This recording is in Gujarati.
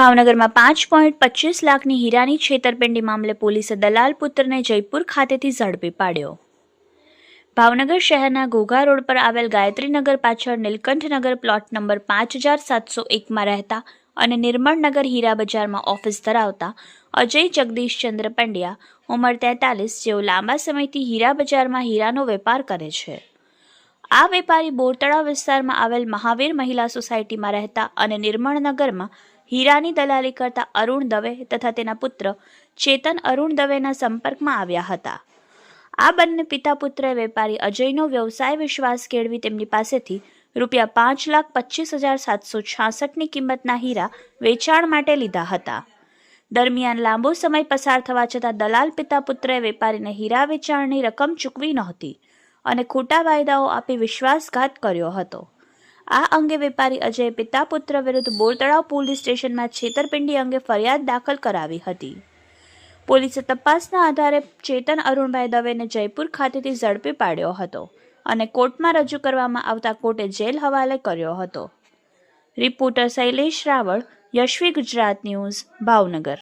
ભાવનગરમાં પાંચ પોઈન્ટ પચીસ લાખની હીરાની છેતરપિંડી મામલે પોલીસે દલાલ પુત્રને જયપુર ખાતેથી ઝડપી પાડ્યો. ભાવનગર શહેરના ઘોઘા રોડ પર આવેલ ગાયત્રીનગર પાછળ નીલકંઠનગર પ્લોટ નંબર પાંચ હજાર સાતસો એકમાં રહેતા અને નિર્મળનગર હીરા બજારમાં ઓફિસ ધરાવતા અજય જગદીશચંદ્ર પંડ્યા ઉંમર તેતાલીસ જેઓ લાંબા સમયથી હીરા બજારમાં હીરાનો વેપાર કરે છે. આ વેપારી બોરતળા વિસ્તારમાં આવેલ મહાવીર મહિલા સોસાયટીમાં રહેતા અને નિર્મળનગરમાં હીરાની દલાલી કરતા અરુણ દવે તથા તેના પુત્ર ચેતન અરુણ દવેના સંપર્કમાં આવ્યા હતા. આ બંને પિતા પુત્રએ વેપારી અજયનો વ્યવસાય વિશ્વાસ કેળવી તેમની પાસેથી રૂપિયા પાંચ લાખ પચીસ હજાર સાતસો છાસઠની કિંમતના હીરા વેચાણ માટે લીધા હતા. દરમિયાન લાંબો સમય પસાર થવા છતાં દલાલ પિતા પુત્રએ વેપારીને હીરા વેચાણની રકમ ચૂકવી નહોતી અને ખોટા વાયદાઓ આપી વિશ્વાસઘાત કર્યો હતો. આ અંગે વેપારી અજયે પિતા પુત્ર વિરુદ્ધ બોરતળાવ પોલીસ સ્ટેશનમાં છેતરપિંડી અંગે ફરિયાદ દાખલ કરાવી હતી. પોલીસે તપાસના આધારે ચેતન અરુણભાઈ દવેને જયપુર ખાતેથી ઝડપી પાડ્યો હતો અને કોર્ટમાં રજૂ કરવામાં આવતા કોર્ટે જેલ હવાલે કર્યો હતો. Reporter Shailesh Raval, Yashvi Gujarat news, Bhavnagar.